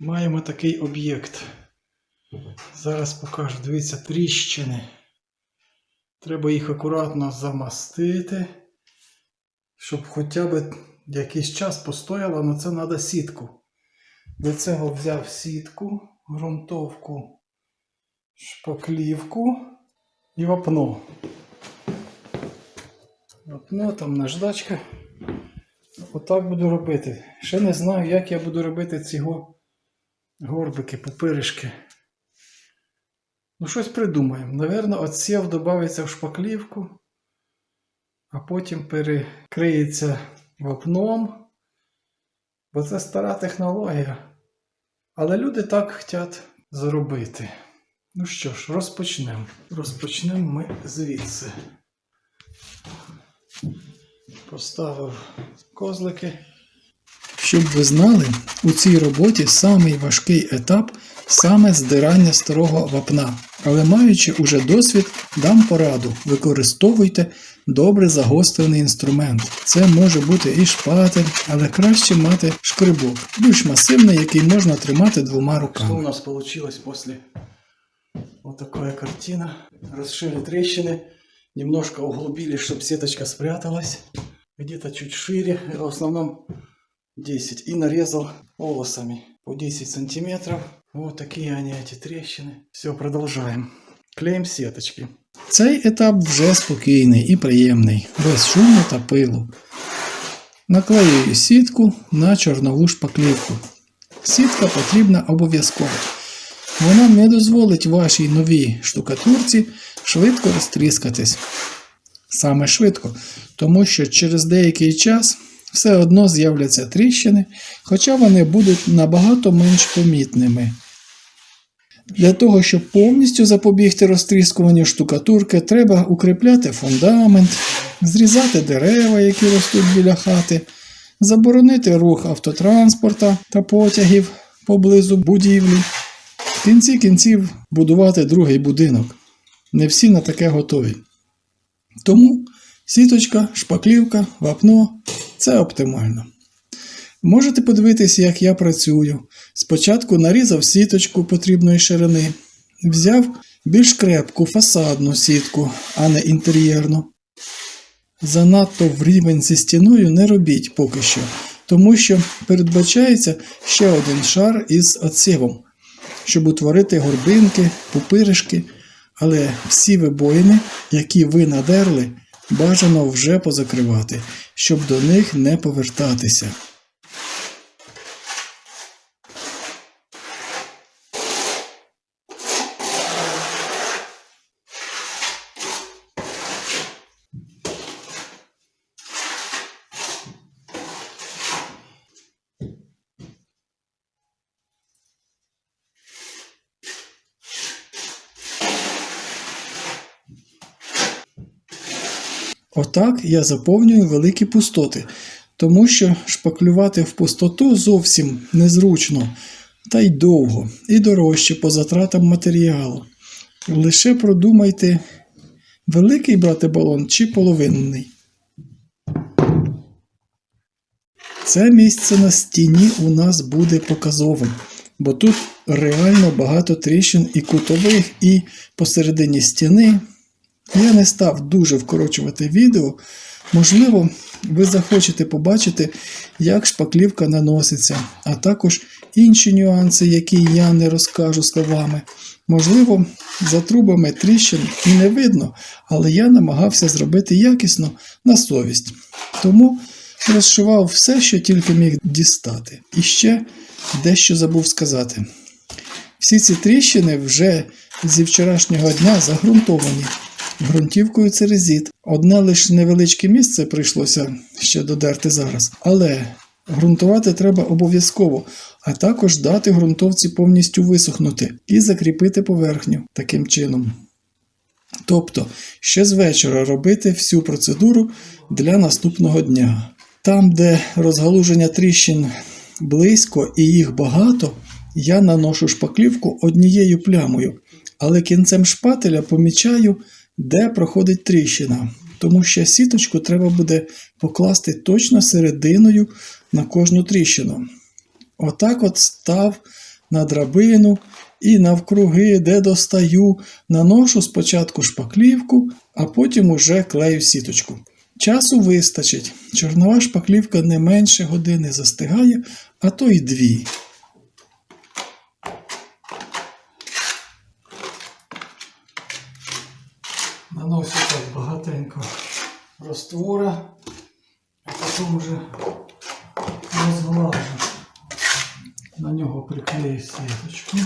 Маємо такий об'єкт. Зараз покажу. Дивіться, тріщини. Треба їх акуратно замастити, щоб хоча б якийсь час постояло, але це треба сітку. До цього взяв сітку, ґрунтовку, шпаклівку і вапно. Вапно, там наждачка. Отак буду робити. Ще не знаю, як я буду робити ці го- горбики, пупиришки. Ну, щось придумаємо. Навірно, отсів додається в шпаклівку, а потім перекриється вапном. Бо це стара технологія. Але люди так хочуть зробити. Ну що ж, розпочнемо. Розпочнемо ми звідси. Поставив козлики. Щоб ви знали, у цій роботі самий важкий етап саме здирання старого вапна. Але маючи уже досвід, дам пораду. Використовуйте добре загострений інструмент. Це може бути і шпатель, але краще мати шкрибок, більш масивний, який можна тримати двома руками. Що у нас вийшло після такая картина. Расшили трещины, немножко углубили, чтобы сеточка спряталась. Где-то чуть шире, в основном 10. И нарезал волосами по 10 сантиметров. Вот такие они, эти трещины. Все, продолжаем. Клеим сеточки. Цей етап вже спокійний і приємний, без шуму та пилу. Наклеюю сітку на чорнову шпаклівку. Сітка потрібна обов'язково. Вона не дозволить вашій новій штукатурці швидко розтріскатись. Саме швидко, тому що через деякий час все одно з'являться тріщини, хоча вони будуть набагато менш помітними. Для того, щоб повністю запобігти розтріскуванню штукатурки, треба укріпляти фундамент, зрізати дерева, які ростуть біля хати, заборонити рух автотранспорта та потягів поблизу будівлі. В кінці кінців будувати другий будинок. Не всі на таке готові. Тому сіточка, шпаклівка, вапно це оптимально. Можете подивитися, як я працюю. Спочатку нарізав сіточку потрібної ширини, взяв більш крепку фасадну сітку, а не інтер'єрну. Занадто в рівень зі стіною не робіть поки що, тому що передбачається ще один шар із отсівом, щоб утворити горбинки, пупиришки, але всі вибоїни, які ви надерли, бажано вже позакривати, щоб до них не повертатися. Отак я заповнюю великі пустоти, тому що шпаклювати в пустоту зовсім незручно, та й довго, і дорожче по затратам матеріалу. Лише продумайте, великий брати балон чи половинний. Це місце на стіні у нас буде показовим, бо тут реально багато тріщин і кутових, і посередині стіни. Я не став дуже вкорочувати відео. Можливо, ви захочете побачити, як шпаклівка наноситься, а також інші нюанси, які я не розкажу словами. Можливо, за трубами тріщин і не видно, але я намагався зробити якісно на совість. Тому розшивав все, що тільки міг дістати. І ще дещо забув сказати. Всі ці тріщини вже зі вчорашнього дня загрунтовані ґрунтівкою церезіт. Одне лише невеличке місце прийшлося ще додерти зараз, але ґрунтувати треба обов'язково, а також дати ґрунтовці повністю висохнути і закріпити поверхню таким чином. Тобто, ще з вечора робити всю процедуру для наступного дня. Там, де розгалуження тріщин близько і їх багато, я наношу шпаклівку однією плямою, але кінцем шпателя помічаю, де проходить тріщина, тому що сіточку треба буде покласти точно серединою на кожну тріщину. Отак от став на драбину і навкруги, де достаю, наношу спочатку шпаклівку, а потім уже клею сіточку. Часу вистачить. Чорнова шпаклівка не менше години застигає, а то й дві. Наносю так багатенько роствора, а потім уже розглажу. На нього приклею сіточку.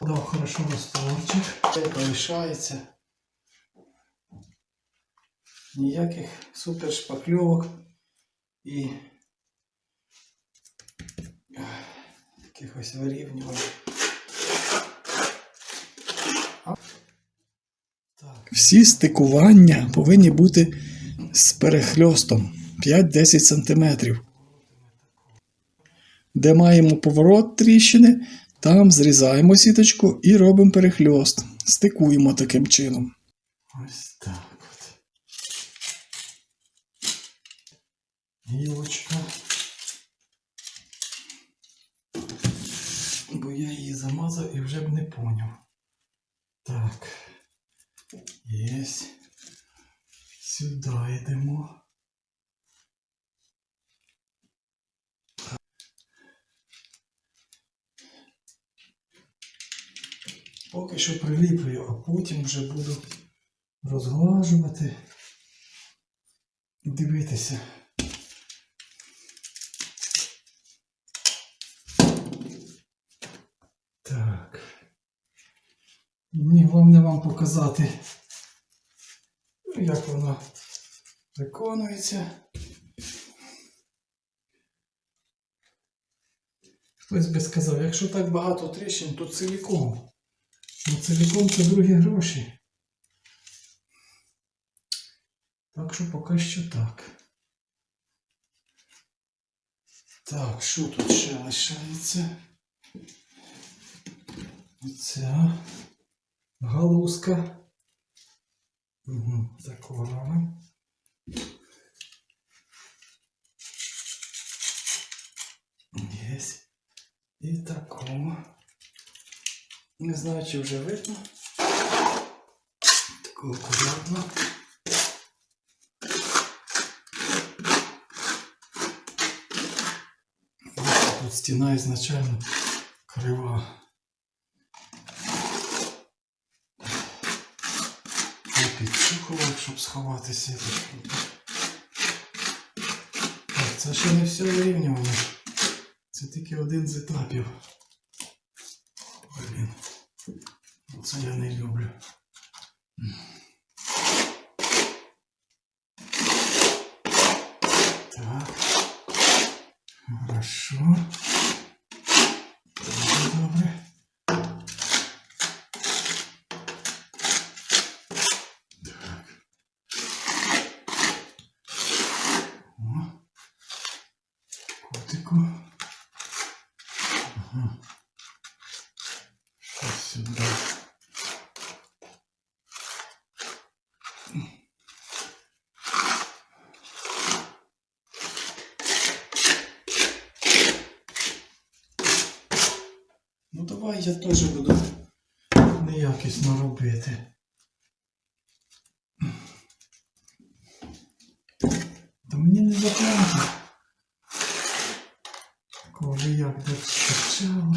Дав хорошо розтворчик. Це залишається. Ніяких супер шпакльовок і якихось вирівнювань. Всі стикування повинні бути з перехльостом 5-10 см. Де маємо поворот тріщини, там зрізаємо сіточку і робимо перехльост. Стикуємо таким чином. Ось так от. Гілочка. Бо я її замазав і вже б не поняв. Так. Єсть. Сюди йдемо. Поки що приліплюю, а потім вже буду розглажувати і дивитися. Так. Мені головне вам показати, як воно виконується. Хтось би сказав, якщо так багато тріщин, то ціліком. Ну, ціліком це другі гроші. Так що поки що так. Так, що тут ще лишається? Оця галузка. Угу, заколами. Єсть. І такого. Не знаю, чи вже видно. Такого акуратно. Тут стіна ізначально крива. Я підчухував, щоб сховатися. Так, це ще не все вирівнювано. Це тільки один з етапів. Блін. Це я не люблю. Так. Хорошо. Дуже добре. Так. О. Котику. Ага. Що? Ну давай я теж буду неякісно робити. Та мені не заплати. Коли як стачало,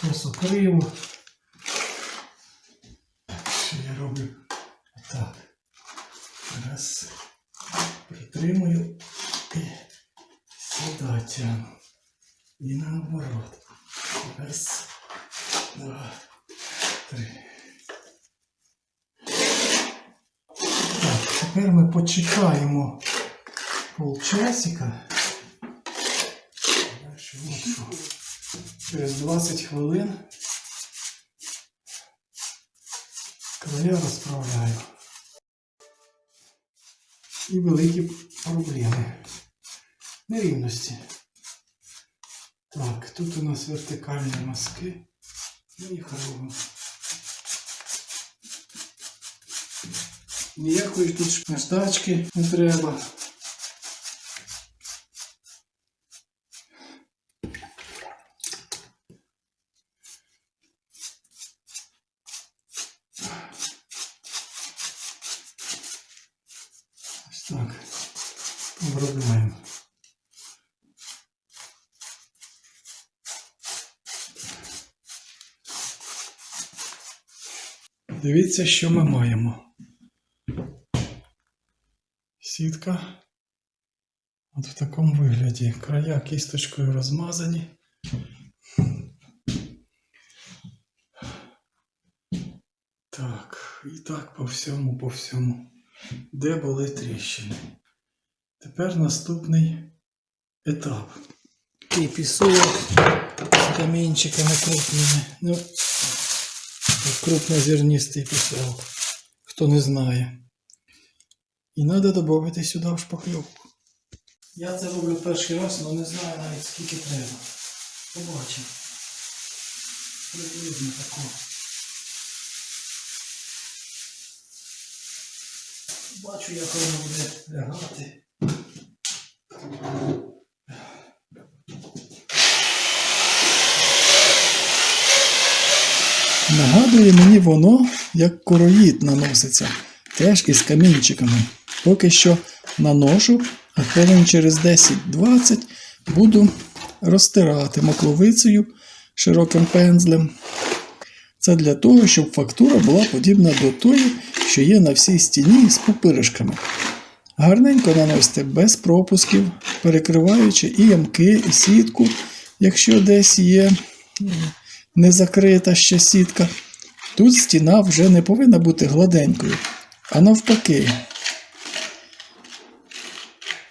косо криво. Що я роблю? Так. Раз. Притримую і сюди тягну. І наоборот. Раз, два, три. Так, тепер ми почекаємо полчасика. Дальше от що. Через 20 хвилин края розправляю. І великі проблеми. Нерівності. Так, тут у нас вертикальні мазки. Їх робимо. Ніякої тут наждачки не треба. Ось так. Обробляємо. Дивіться, що ми маємо. Сітка от в такому вигляді. Края кісточкою розмазані. Так, і так по всьому, по всьому. Де були тріщини? Тепер наступний етап. І пісок з камінчиками крупними. Ну, крупнозернистий пісок. Хто не знає. І треба додати сюди в шпакльовку. Я це роблю перший раз, але не знаю навіть скільки треба. Побачимо. Приблизно такого. Бачу, як воно буде лягати. Нагадує мені воно, як короїд наноситься, теж із камінчиками. Поки що наношу, а хвилин через 10-20 буду розтирати макловицею широким пензлем. Це для того, щоб фактура була подібна до тої, що є на всій стіні з пупиришками. Гарненько наносите без пропусків, перекриваючи і ямки, і сітку, якщо десь є м, не закрита ще сітка. Тут стіна вже не повинна бути гладенькою, а навпаки.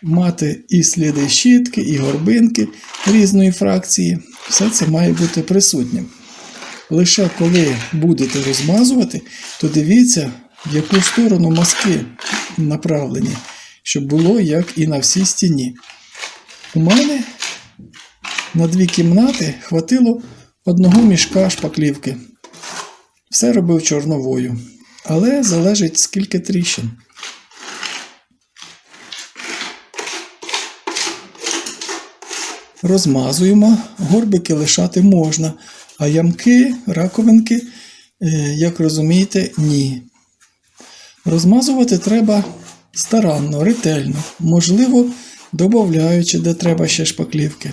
Мати і сліди щітки, і горбинки різної фракції. Все це має бути присутнім. Лише коли будете розмазувати, то дивіться, в яку сторону мазки направлені, щоб було як і на всій стіні. У мене на дві кімнати хватило одного мішка шпаклівки. Все робив чорновою, але залежить скільки тріщин. Розмазуємо, горбики лишати можна, а ямки, раковинки, е, як розумієте, ні. Розмазувати треба старанно, ретельно, можливо, додаючи, де треба ще шпаклівки.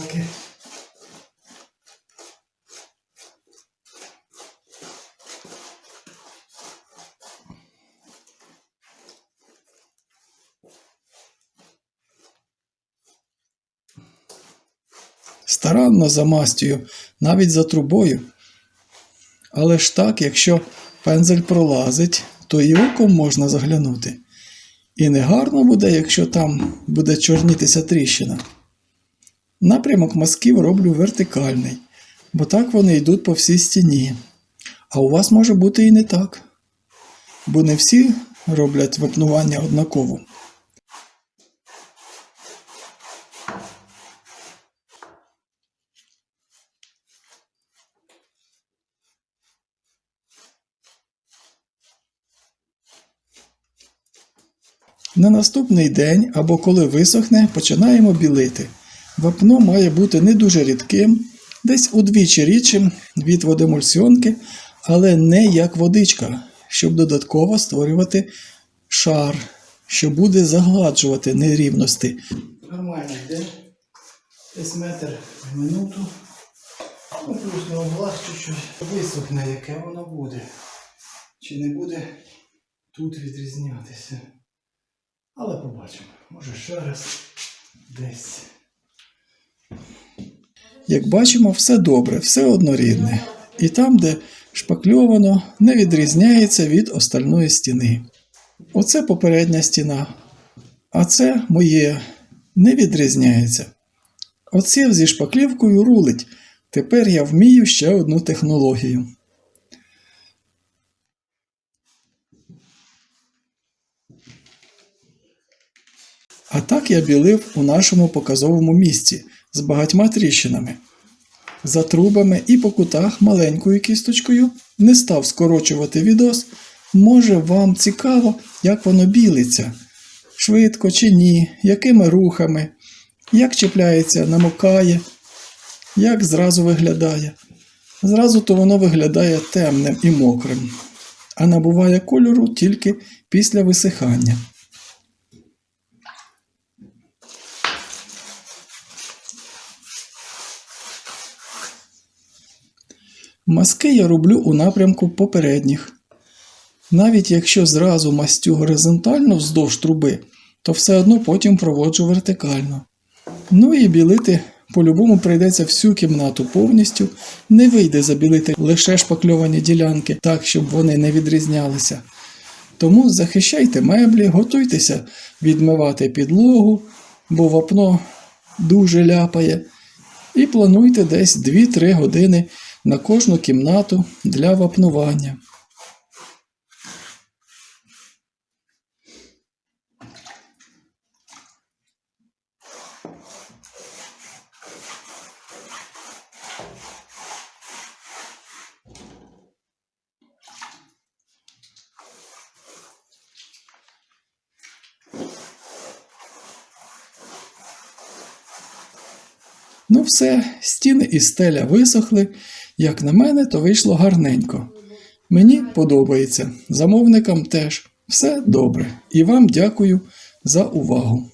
Побілки. Старанно замастюю навіть за трубою. Але ж так, якщо пензель пролазить, то і оком можна заглянути. І негарно буде, якщо там буде чорнітися тріщина. Напрямок мазків роблю вертикальний, бо так вони йдуть по всій стіні. А у вас може бути і не так. Бо не всі роблять вапнування однаково. На наступний день або коли висохне, починаємо білити. Вапно має бути не дуже рідким, десь удвічі рідшим від водоемульсіонки, але не як водичка, щоб додатково створювати шар, що буде загладжувати нерівності. Нормально йде. Десь метр в минуту. Ну, плюс на углах чуть-чуть висохне, яке воно буде. Чи не буде тут відрізнятися. Але побачимо. Може ще раз десь. Як бачимо, все добре, все однорідне. І там, де шпакльовано, не відрізняється від остальної стіни. Оце попередня стіна. А це моє не відрізняється. Оце зі шпаклівкою рулить. Тепер я вмію ще одну технологію. А так я білив у нашому показовому місці з багатьма тріщинами. За трубами і по кутах маленькою кісточкою не став скорочувати відос. Може, вам цікаво, як воно білиться, швидко чи ні, якими рухами, як чіпляється, намокає, як зразу виглядає. Зразу то воно виглядає темним і мокрим, а набуває кольору тільки після висихання. Маски я роблю у напрямку попередніх. Навіть якщо зразу мастю горизонтально вздовж труби, то все одно потім проводжу вертикально. Ну і білити по-любому прийдеться всю кімнату повністю, не вийде забілити лише шпакльовані ділянки так, щоб вони не відрізнялися. Тому захищайте меблі, готуйтеся відмивати підлогу, бо вапно дуже ляпає. І плануйте десь 2-3 години на кожну кімнату для вапнування. Ну все, стіни і стеля висохли. Як на мене, то вийшло гарненько. Мені подобається, замовникам теж. Все добре. І вам дякую за увагу.